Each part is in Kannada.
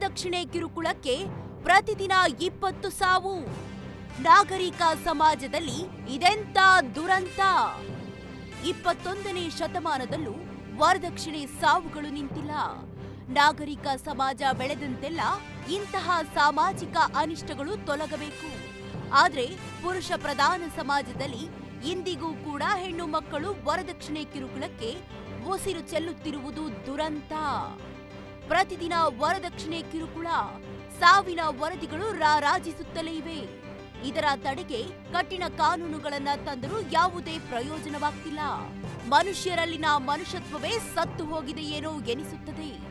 ವರದಕ್ಷಿಣೆ ಕಿರುಕುಳಕ್ಕೆ ಪ್ರತಿದಿನ ಇಪ್ಪತ್ತು ಸಾವು. ನಾಗರಿಕ ಸಮಾಜದಲ್ಲಿ ಇದೆಂತ ದುರಂತ? ಇಪ್ಪತ್ತೊಂದನೇ ಶತಮಾನದಲ್ಲೂ ವರದಕ್ಷಿಣೆ ಸಾವುಗಳು ನಿಂತಿಲ್ಲ. ನಾಗರಿಕ ಸಮಾಜ ಬೆಳೆದಂತೆಲ್ಲ ಇಂತಹ ಸಾಮಾಜಿಕ ಅನಿಷ್ಟಗಳು ತೊಲಗಬೇಕು. ಆದರೆ ಪುರುಷ ಪ್ರಧಾನ ಸಮಾಜದಲ್ಲಿ ಇಂದಿಗೂ ಕೂಡ ಹೆಣ್ಣು ಮಕ್ಕಳು ವರದಕ್ಷಿಣೆ ಕಿರುಕುಳಕ್ಕೆ ಉಸಿರು ಚೆಲ್ಲುತ್ತಿರುವುದು ದುರಂತ. ಪ್ರತಿದಿನ ವರದಕ್ಷಿಣೆ ಕಿರುಕುಳ. ಸಾವಿನ ವರದಿಗಳು ರಾರಾಜಿಸುತ್ತಲೇ ಇವೆ. ಇದರ ತಡೆಗೆ ಕಠಿಣ ಕಾನೂನುಗಳನ್ನು ತಂದರೂ ಯಾವುದೇ ಪ್ರಯೋಜನವಾಗ್ತಿಲ್ಲ. ಮನುಷ್ಯರಲ್ಲಿನ ಮನುಷ್ಯತ್ವವೇ ಸತ್ತು ಹೋಗಿದೆಯೇನೋ ಎನಿಸುತ್ತದೆ.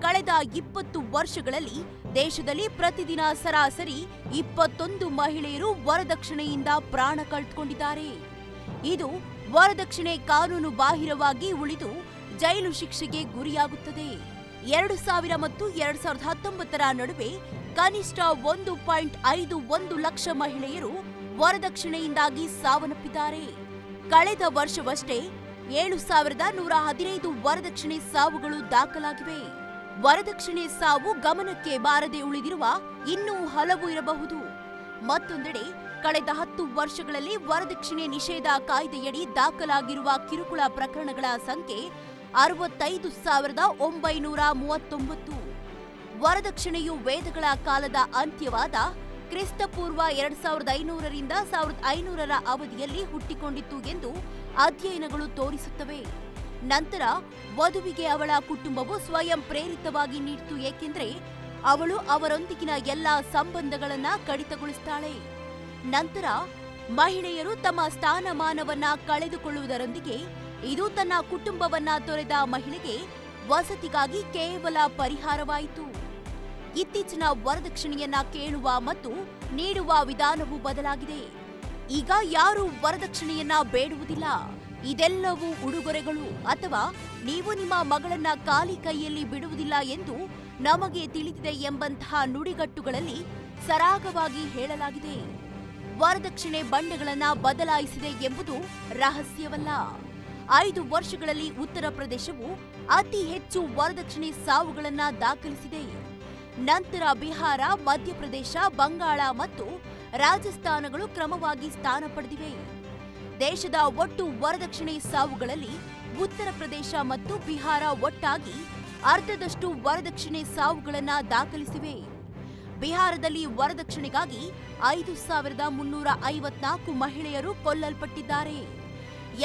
ಕಳೆದ ಇಪ್ಪತ್ತು ವರ್ಷಗಳಲ್ಲಿ ದೇಶದಲ್ಲಿ ಪ್ರತಿದಿನ ಸರಾಸರಿ ಇಪ್ಪತ್ತೊಂದು ಮಹಿಳೆಯರು ವರದಕ್ಷಿಣೆಯಿಂದ ಪ್ರಾಣ ಕಳೆದುಕೊಂಡಿದ್ದಾರೆ. ಇದು ವರದಕ್ಷಿಣೆ ಕಾನೂನು ಬಾಹಿರವಾಗಿ ಉಳಿದು ಜೈಲು ಶಿಕ್ಷೆಗೆ ಗುರಿಯಾಗುತ್ತದೆ. ಎರಡು ಸಾವಿರ ಮತ್ತು ಎರಡ್ ಸಾವಿರದ ಹತ್ತೊಂಬತ್ತರ ನಡುವೆ ಕನಿಷ್ಠ ಒಂದು ಪಾಯಿಂಟ್ ಐದು ಒಂದು ಲಕ್ಷ ಮಹಿಳೆಯರು ವರದಕ್ಷಿಣೆಯಿಂದಾಗಿ ಸಾವನ್ನಪ್ಪಿದ್ದಾರೆ. ಕಳೆದ ವರ್ಷವಷ್ಟೇ ಏಳು ಸಾವಿರದ ನೂರ ಹದಿನೈದು ವರದಕ್ಷಿಣೆ ಸಾವುಗಳು ದಾಖಲಾಗಿವೆ. ವರದಕ್ಷಿಣೆ ಸಾವು ಗಮನಕ್ಕೆ ಬಾರದೆ ಉಳಿದಿರುವ ಇನ್ನೂ ಹಲವು ಇರಬಹುದು. ಮತ್ತೊಂದೆಡೆ, ಕಳೆದ ಹತ್ತು ವರ್ಷಗಳಲ್ಲಿ ವರದಕ್ಷಿಣೆ ನಿಷೇಧ ಕಾಯ್ದೆಯಡಿ ದಾಖಲಾಗಿರುವ ಕಿರುಕುಳ ಪ್ರಕರಣಗಳ ಸಂಖ್ಯೆ ಅರವತ್ತೈದು ಸಾವಿರದ ಒಂಬೈನೂರ ಮೂವತ್ತೊಂಬತ್ತು. ವರದಕ್ಷಿಣೆಯು ವೇದಗಳ ಕಾಲದ ಅಂತ್ಯವಾದ ಕ್ರಿಸ್ತಪೂರ್ವ ಎರಡ್ ಸಾವಿರದ ಐನೂರರಿಂದ ಸಾವಿರದ ಐನೂರರ ಅವಧಿಯಲ್ಲಿ ಹುಟ್ಟಿಕೊಂಡಿತ್ತು ಎಂದು ಅಧ್ಯಯನಗಳು ತೋರಿಸುತ್ತವೆ. ನಂತರ ವಧುವಿಗೆ ಅವಳ ಕುಟುಂಬವು ಸ್ವಯಂ ಪ್ರೇರಿತವಾಗಿ ನೀಡಿತು, ಏಕೆಂದರೆ ಅವಳು ಅವರೊಂದಿಗಿನ ಎಲ್ಲ ಸಂಬಂಧಗಳನ್ನ ಕಡಿತಗೊಳಿಸುತ್ತಾಳೆ ನಂತರ ಮಹಿಳೆಯರು ತಮ್ಮ ಸ್ಥಾನಮಾನವನ್ನ ಕಳೆದುಕೊಳ್ಳುವುದರೊಂದಿಗೆ ಇದು ತನ್ನ ಕುಟುಂಬವನ್ನ ತೊರೆದ ಮಹಿಳೆಗೆ ವಸತಿಗಾಗಿ ಕೇವಲ ಪರಿಹಾರವಾಯಿತು. ಇತ್ತೀಚಿನ ವರದಕ್ಷಿಣೆಯನ್ನ ಕೇಳುವ ಮತ್ತು ನೀಡುವ ವಿಧಾನವು ಬದಲಾಗಿದೆ. ಈಗ ಯಾರು ವರದಕ್ಷಿಣೆಯನ್ನ ಬೇಡುವುದಿಲ್ಲ. ಇದೆಲ್ಲವೂ ಉಡುಗೊರೆಗಳು ಅಥವಾ ನೀವು ನಿಮ್ಮ ಮಗಳನ್ನ ಖಾಲಿ ಕೈಯಲ್ಲಿ ಬಿಡುವುದಿಲ್ಲ ಎಂದು ನಮಗೆ ತಿಳಿದಿದೆ ಎಂಬಂತಹ ನುಡಿಗಟ್ಟುಗಳಲ್ಲಿ ಸರಾಗವಾಗಿ ಹೇಳಲಾಗಿದೆ. ವರದಕ್ಷಿಣೆ ಬಂಡೆಗಳನ್ನ ಬದಲಾಯಿಸಿದೆ ಎಂಬುದು ರಹಸ್ಯವಲ್ಲ. ಐದು ವರ್ಷಗಳಲ್ಲಿ ಉತ್ತರ ಪ್ರದೇಶವು ಅತಿ ಹೆಚ್ಚು ವರದಕ್ಷಿಣೆ ಸಾವುಗಳನ್ನು ದಾಖಲಿಸಿದೆ. ನಂತರ ಬಿಹಾರ, ಮಧ್ಯಪ್ರದೇಶ, ಬಂಗಾಳ ಮತ್ತು ರಾಜಸ್ಥಾನಗಳು ಕ್ರಮವಾಗಿ ಸ್ಥಾನ ಪಡೆದಿವೆ. ದೇಶದ ಒಟ್ಟು ವರದಕ್ಷಿಣೆ ಸಾವುಗಳಲ್ಲಿ ಉತ್ತರ ಪ್ರದೇಶ ಮತ್ತು ಬಿಹಾರ ಒಟ್ಟಾಗಿ ಅರ್ಧದಷ್ಟು ವರದಕ್ಷಿಣೆ ಸಾವುಗಳನ್ನು ದಾಖಲಿಸಿವೆ. ಬಿಹಾರದಲ್ಲಿ ವರದಕ್ಷಿಣೆಗಾಗಿ ಐದು ಸಾವಿರದ ಮುನ್ನೂರ ಐವತ್ನಾಲ್ಕು ಮಹಿಳೆಯರು ಕೊಲ್ಲಲ್ಪಟ್ಟಿದ್ದಾರೆ.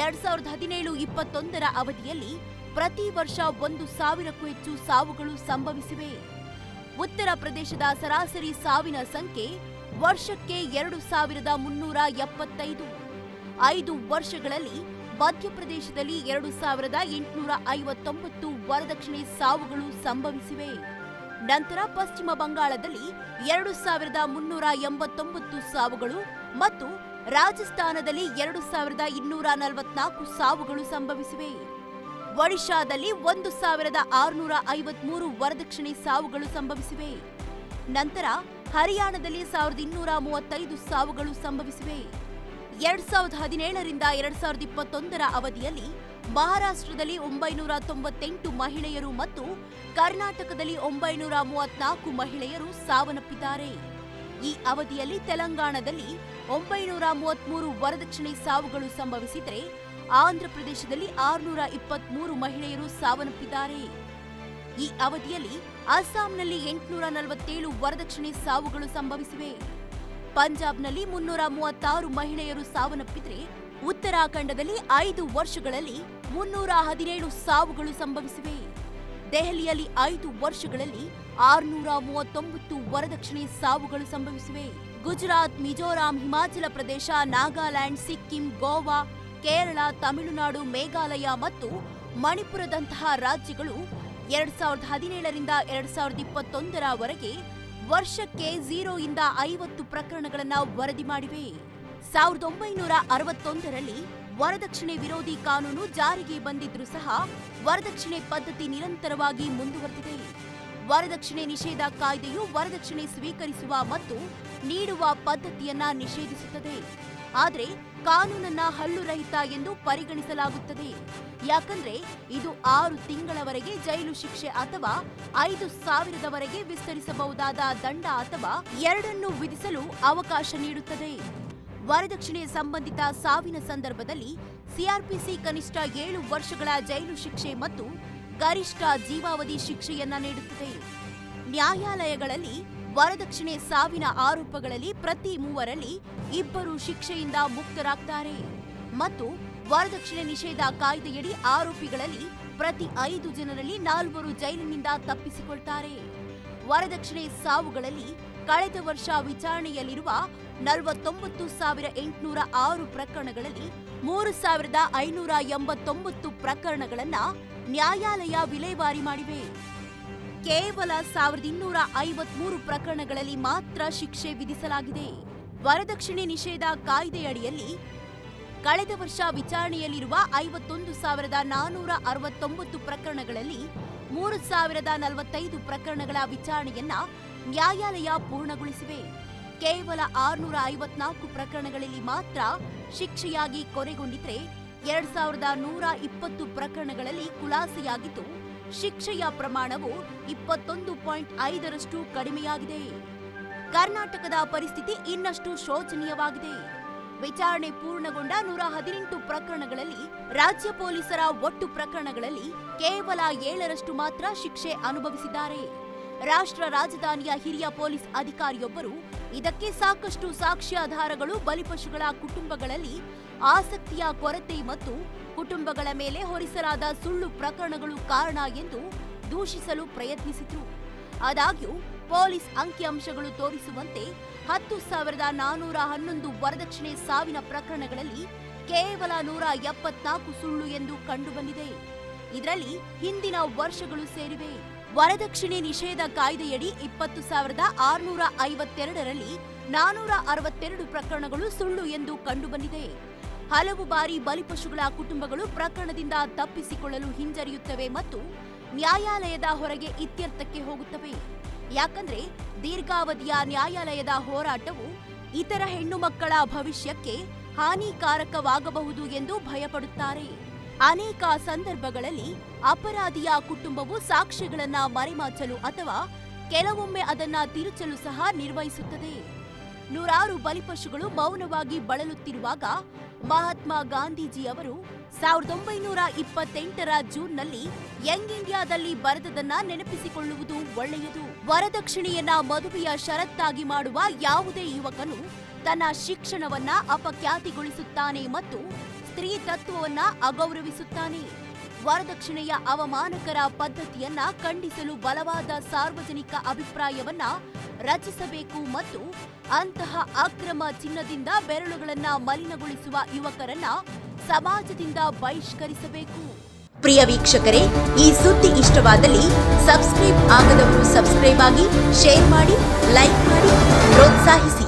ಎರಡ್ ಸಾವಿರದ ಹದಿನೇಳು ಇಪ್ಪತ್ತೊಂದರ ಅವಧಿಯಲ್ಲಿ ಪ್ರತಿ ವರ್ಷ ಒಂದು ಸಾವಿರಕ್ಕೂ ಹೆಚ್ಚು ಸಾವುಗಳು ಸಂಭವಿಸಿವೆ. ಉತ್ತರ ಪ್ರದೇಶದ ಸರಾಸರಿ ಸಾವಿನ ಸಂಖ್ಯೆ ವರ್ಷಕ್ಕೆ ಎರಡು ಸಾವಿರದ ಮುನ್ನೂರ ಎಪ್ಪತ್ತೈದು. ಐದು ವರ್ಷಗಳಲ್ಲಿ ಮಧ್ಯಪ್ರದೇಶದಲ್ಲಿ ಎರಡು ಸಾವಿರದ ಎಂಟುನೂರ ಐವತ್ತೊಂಬತ್ತು ವರದಕ್ಷಿಣೆ ಸಾವುಗಳು ಸಂಭವಿಸಿವೆ. ನಂತರ ಪಶ್ಚಿಮ ಬಂಗಾಳದಲ್ಲಿ ಎರಡು ಸಾವಿರದ ಮುನ್ನೂರ ಎಂಬತ್ತೊಂಬತ್ತು ಸಾವುಗಳು ಮತ್ತು ರಾಜಸ್ಥಾನದಲ್ಲಿ ಎರಡು ಸಾವಿರದ ಇನ್ನೂರ ನಲವತ್ನಾಲ್ಕು ಸಾವುಗಳು ಸಂಭವಿಸಿವೆ. ಒಡಿಶಾದಲ್ಲಿ ಒಂದು ಸಾವಿರದ ಆರುನೂರ ಐವತ್ಮೂರು ವರದಕ್ಷಿಣೆ ಸಾವುಗಳು ಸಂಭವಿಸಿವೆ. ನಂತರ ಹರಿಯಾಣದಲ್ಲಿ ಸಾವಿರದ ಇನ್ನೂರ ಮೂವತ್ತೈದು ಸಾವುಗಳು ಸಂಭವಿಸಿವೆ. ಎರಡ್ ಸಾವಿರದ ಹದಿನೇಳರಿಂದ ಎರಡ್ ಸಾವಿರದ ಇಪ್ಪತ್ತೊಂದರ ಅವಧಿಯಲ್ಲಿ ಮಹಾರಾಷ್ಟ್ರದಲ್ಲಿ ಒಂಬೈನೂರ ತೊಂಬತ್ತೆಂಟು ಮಹಿಳೆಯರು ಮತ್ತು ಕರ್ನಾಟಕದಲ್ಲಿ ಒಂಬೈನೂರ ಮೂವತ್ನಾಲ್ಕು ಮಹಿಳೆಯರು ಸಾವನ್ನಪ್ಪಿದ್ದಾರೆ. ಈ ಅವಧಿಯಲ್ಲಿ ತೆಲಂಗಾಣದಲ್ಲಿ ಒಂಬೈನೂರ ಮೂವತ್ಮೂರು ವರದಕ್ಷಿಣೆ ಸಾವುಗಳು ಸಂಭವಿಸಿದರೆ ಆಂಧ್ರಪ್ರದೇಶದಲ್ಲಿ ಆರುನೂರ ಇಪ್ಪತ್ಮೂರು ಮಹಿಳೆಯರು ಸಾವನ್ನಪ್ಪಿದ್ದಾರೆ. ಈ ಅವಧಿಯಲ್ಲಿ ಅಸ್ಸಾಂನಲ್ಲಿ ಎಂಟುನೂರ ನಲವತ್ತೇಳು ವರದಕ್ಷಿಣೆ ಸಾವುಗಳು ಸಂಭವಿಸಿವೆ. ಪಂಜಾಬ್ನಲ್ಲಿ ಮುನ್ನೂರ ಮೂವತ್ತಾರು ಮಹಿಳೆಯರು ಸಾವನ್ನಪ್ಪಿದ್ರೆ ಉತ್ತರಾಖಂಡದಲ್ಲಿ ಐದು ವರ್ಷಗಳಲ್ಲಿ ಮುನ್ನೂರ ಹದಿನೇಳು ಸಾವುಗಳು ಸಂಭವಿಸಿವೆ. ದೆಹಲಿಯಲ್ಲಿ ಐದು ವರ್ಷಗಳಲ್ಲಿ ಆರುನೂರ ಮೂವತ್ತೊಂಬತ್ತು ವರದಕ್ಷಿಣೆ ಸಾವುಗಳು ಸಂಭವಿಸಿವೆ. ಗುಜರಾತ್, ಮಿಜೋರಾಂ, ಹಿಮಾಚಲ ಪ್ರದೇಶ, ನಾಗಾಲ್ಯಾಂಡ್, ಸಿಕ್ಕಿಂ, ಗೋವಾ, ಕೇರಳ, ತಮಿಳುನಾಡು, ಮೇಘಾಲಯ ಮತ್ತು ಮಣಿಪುರದಂತಹ ರಾಜ್ಯಗಳು ಎರಡ್ ಸಾವಿರದ ಹದಿನೇಳರಿಂದ ಎರಡ್ ಸಾವಿರದ ಇಪ್ಪತ್ತೊಂದರವರೆಗೆ ವರ್ಷಕ್ಕೆ ಝೀರೋ ಇಂದ ಐವತ್ತು ಪ್ರಕರಣಗಳನ್ನು ವರದಿ ಮಾಡಿವೆ. ಸಾವಿರದ ಒಂಬೈನೂರ ಅರವತ್ತೊಂದರಲ್ಲಿ ವರದಕ್ಷಿಣೆ ವಿರೋಧಿ ಕಾನೂನು ಜಾರಿಗೆ ಬಂದಿದ್ರೂ ಸಹ ವರದಕ್ಷಿಣೆ ಪದ್ಧತಿ ನಿರಂತರವಾಗಿ ಮುಂದುವರೆದಿದೆ. ವರದಕ್ಷಿಣೆ ನಿಷೇಧ ಕಾಯ್ದೆಯು ವರದಕ್ಷಿಣೆ ಸ್ವೀಕರಿಸುವ ಮತ್ತು ನೀಡುವ ಪದ್ಧತಿಯನ್ನ ನಿಷೇಧಿಸುತ್ತದೆ. ಆದರೆ ಕಾನೂನನ್ನ ಹಲ್ಲುರಹಿತ ಎಂದು ಪರಿಗಣಿಸಲಾಗುತ್ತದೆ. ಯಾಕಂದ್ರೆ ಇದು ಆರು ತಿಂಗಳವರೆಗೆ ಜೈಲು ಶಿಕ್ಷೆ ಅಥವಾ ಐದು ಸಾವಿರದವರೆಗೆ ವಿಸ್ತರಿಸಬಹುದಾದ ದಂಡ ಅಥವಾ ಎರಡನ್ನು ವಿಧಿಸಲು ಅವಕಾಶ ನೀಡುತ್ತದೆ. ವರದಕ್ಷಿಣೆ ಸಂಬಂಧಿತ ಸಾವಿನ ಸಂದರ್ಭದಲ್ಲಿ ಸಿಆರ್ಪಿಸಿ ಕನಿಷ್ಠ ಏಳು ವರ್ಷಗಳ ಜೈಲು ಶಿಕ್ಷೆ ಮತ್ತು ಗರಿಷ್ಠ ಜೀವಾವಧಿ ಶಿಕ್ಷೆಯನ್ನ ನೀಡುತ್ತದೆ. ನ್ಯಾಯಾಲಯಗಳಲ್ಲಿ ವರದಕ್ಷಿಣೆ ಸಾವಿನ ಆರೋಪಗಳಲ್ಲಿ ಪ್ರತಿ ಮೂವರಲ್ಲಿ ಇಬ್ಬರು ಶಿಕ್ಷೆಯಿಂದ ಮುಕ್ತರಾಗ್ತಾರೆ. ಮತ್ತು ವರದಕ್ಷಿಣೆ ನಿಷೇಧ ಕಾಯ್ದೆಯಡಿ ಆರೋಪಿಗಳಲ್ಲಿ ಪ್ರತಿ ಐದು ಜನರಲ್ಲಿ ನಾಲ್ವರು ಜೈಲಿನಿಂದ ತಪ್ಪಿಸಿಕೊಳ್ತಾರೆ. ವರದಕ್ಷಿಣೆ ಸಾವುಗಳಲ್ಲಿ ಕಳೆದ ವರ್ಷ ವಿಚಾರಣೆಯಲ್ಲಿರುವ ನಲವತ್ತೊಂಬತ್ತು ಸಾವಿರ ಎಂಟುನೂರ ಆರು ಪ್ರಕರಣಗಳಲ್ಲಿ ಮೂರು ಸಾವಿರದ ಐನೂರ ಎಂಬತ್ತೊಂಬತ್ತು ಪ್ರಕರಣಗಳನ್ನ ನ್ಯಾಯಾಲಯ ವಿಲೇವಾರಿ ಮಾಡಿವೆ. ಕೇವಲ ಸಾವಿರದ ಇನ್ನೂರ ಐವತ್ಮೂರು ಪ್ರಕರಣಗಳಲ್ಲಿ ಮಾತ್ರ ಶಿಕ್ಷೆ ವಿಧಿಸಲಾಗಿದೆ. ವರದಕ್ಷಿಣೆ ನಿಷೇಧ ಕಾಯ್ದೆಯಡಿಯಲ್ಲಿ ಕಳೆದ ವರ್ಷ ವಿಚಾರಣೆಯಲ್ಲಿರುವ ಐವತ್ತೊಂದು ಸಾವಿರದ ನಾನೂರ ಅರವತ್ತೊಂಬತ್ತು ಪ್ರಕರಣಗಳಲ್ಲಿ ಮೂರು ಸಾವಿರದ ನಲವತ್ತೈದು ಪ್ರಕರಣಗಳ ವಿಚಾರಣೆಯನ್ನ ನ್ಯಾಯಾಲಯ ಪೂರ್ಣಗೊಳಿಸಿವೆ. ಕೇವಲ ಆರುನೂರ ಐವತ್ನಾಲ್ಕು ಪ್ರಕರಣಗಳಲ್ಲಿ ಮಾತ್ರ ಶಿಕ್ಷೆಯಾಗಿ ಕೊನೆಗೊಂಡಿದ್ರೆ ಎರಡ್ ಸಾವಿರದ ನೂರ ಇಪ್ಪತ್ತು ಪ್ರಕರಣಗಳಲ್ಲಿ ಖುಲಾಸೆಯಾಗಿದ್ದು, ಶಿಕ್ಷೆಯ ಪ್ರಮಾಣವು ಇಪ್ಪತ್ತೊಂದು ಪಾಯಿಂಟ್ ಐದರಷ್ಟು ಕಡಿಮೆಯಾಗಿದೆ. ಕರ್ನಾಟಕದ ಪರಿಸ್ಥಿತಿ ಇನ್ನಷ್ಟು ಶೋಚನೀಯವಾಗಿದೆ. ವಿಚಾರಣೆ ಪೂರ್ಣಗೊಂಡ ನೂರ ಹದಿನೆಂಟು ಪ್ರಕರಣಗಳಲ್ಲಿ ರಾಜ್ಯ ಪೊಲೀಸರ ಒಟ್ಟು ಪ್ರಕರಣಗಳಲ್ಲಿ ಕೇವಲ ಏಳರಷ್ಟು ಮಾತ್ರ ಶಿಕ್ಷೆ ಅನುಭವಿಸಿದ್ದಾರೆ. ರಾಷ್ಟ್ರ ರಾಜಧಾನಿಯ ಹಿರಿಯ ಪೊಲೀಸ್ ಅಧಿಕಾರಿಯೊಬ್ಬರು ಇದಕ್ಕೆ ಸಾಕಷ್ಟು ಸಾಕ್ಷ್ಯಾಧಾರಗಳು, ಬಲಿಪಶುಗಳ ಕುಟುಂಬಗಳಲ್ಲಿ ಆಸಕ್ತಿಯ ಕೊರತೆ ಮತ್ತು ಕುಟುಂಬಗಳ ಮೇಲೆ ಹೊರಿಸಲಾದ ಸುಳ್ಳು ಪ್ರಕರಣಗಳು ಕಾರಣ ಎಂದು ದೂಷಿಸಲು ಪ್ರಯತ್ನಿಸಿತು ಆದಾಗ್ಯೂ, ಪೊಲೀಸ್ ಅಂಕಿಅಂಶಗಳು ತೋರಿಸುವಂತೆ ಹತ್ತು ಸಾವಿರದ ನಾನೂರ ಹನ್ನೊಂದು ವರದಕ್ಷಿಣೆ ಸಾವಿನ ಪ್ರಕರಣಗಳಲ್ಲಿ ಕೇವಲ ನೂರ ಎಪ್ಪತ್ನಾಲ್ಕು ಸುಳ್ಳು ಎಂದು ಕಂಡುಬಂದಿದೆ. ಇದರಲ್ಲಿ ಹಿಂದಿನ ವರ್ಷಗಳು ಸೇರಿವೆ. ವರದಕ್ಷಿಣೆ ನಿಷೇಧ ಕಾಯ್ದೆಯಡಿ ಇಪ್ಪತ್ತು ಸಾವಿರದ ಆರುನೂರ ಐವತ್ತೆರಡರಲ್ಲಿ ನಾನೂರ ಅರವತ್ತೆರಡು ಪ್ರಕರಣಗಳು ಸುಳ್ಳು ಎಂದು ಕಂಡುಬಂದಿದೆ. ಹಲವು ಬಾರಿ ಬಲಿಪಶುಗಳ ಕುಟುಂಬಗಳು ಪ್ರಕರಣದಿಂದ ತಪ್ಪಿಸಿಕೊಳ್ಳಲು ಹಿಂಜರಿಯುತ್ತವೆ ಮತ್ತು ನ್ಯಾಯಾಲಯದ ಹೊರಗೆ ಇತ್ಯರ್ಥಕ್ಕೆ ಹೋಗುತ್ತವೆ. ಯಾಕಂದ್ರೆ ದೀರ್ಘಾವಧಿಯ ನ್ಯಾಯಾಲಯದ ಹೋರಾಟವು ಇತರ ಹೆಣ್ಣು ಮಕ್ಕಳ ಭವಿಷ್ಯಕ್ಕೆ ಹಾನಿಕಾರಕವಾಗಬಹುದು ಎಂದು ಭಯಪಡುತ್ತಾರೆ. ಅನೇಕ ಸಂದರ್ಭಗಳಲ್ಲಿ ಅಪರಾಧಿಯ ಕುಟುಂಬವು ಸಾಕ್ಷ್ಯಗಳನ್ನ ಮರೆಮಾಚಲು ಅಥವಾ ಕೆಲವೊಮ್ಮೆ ಅದನ್ನ ತಿರುಚಲು ಸಹ ನಿರ್ವಹಿಸುತ್ತದೆ. ನೂರಾರು ಬಲಿಪಶುಗಳು ಮೌನವಾಗಿ ಬಳಲುತ್ತಿರುವಾಗ ಮಹಾತ್ಮ ಗಾಂಧೀಜಿ ಅವರು ಸಾವಿರದ ಒಂಬೈನೂರ ಇಪ್ಪತ್ತೆಂಟರ ಜೂನ್ನಲ್ಲಿ ಯಂಗ್ ಇಂಡಿಯಾದಲ್ಲಿ ಬರೆದದನ್ನ ನೆನಪಿಸಿಕೊಳ್ಳುವುದು ಒಳ್ಳೆಯದು. ವರದಕ್ಷಿಣೆಯನ್ನ ಮದುವೆಯ ಷರತ್ತಾಗಿ ಮಾಡುವ ಯಾವುದೇ ಯುವಕನು ತನ್ನ ಶಿಕ್ಷಣವನ್ನ ಅಪಖ್ಯಾತಿಗೊಳಿಸುತ್ತಾನೆ ಮತ್ತು ಸ್ತ್ರೀ ತತ್ವವನ್ನ ಅಗೌರವಿಸುತ್ತಾನೆ. ವರದಕ್ಷಿಣೆಯ ಅವಮಾನಕರ ಪದ್ಧತಿಯನ್ನ ಖಂಡಿಸಲು ಬಲವಾದ ಸಾರ್ವಜನಿಕ ಅಭಿಪ್ರಾಯವನ್ನ ರಚಿಸಬೇಕು ಮತ್ತು ಅಂತಹ ಅಕ್ರಮ ಚಿನ್ನದಿಂದ ಬೆರಳುಗಳನ್ನ ಮಲಿನಗೊಳಿಸುವ ಯುವಕರನ್ನ ಸಮಾಜದಿಂದ ಬಹಿಷ್ಕರಿಸಬೇಕು. ಪ್ರಿಯ ವೀಕ್ಷಕರೇ, ಈ ಸುದ್ದಿ ಇಷ್ಟವಾದಲ್ಲಿ ಸಬ್ಸ್ಕ್ರೈಬ್ ಆಗದವರು ಸಬ್ಸ್ಕ್ರೈಬ್ ಆಗಿ, ಶೇರ್ ಮಾಡಿ, ಲೈಕ್ ಮಾಡಿ, ಪ್ರೋತ್ಸಾಹಿಸಿ.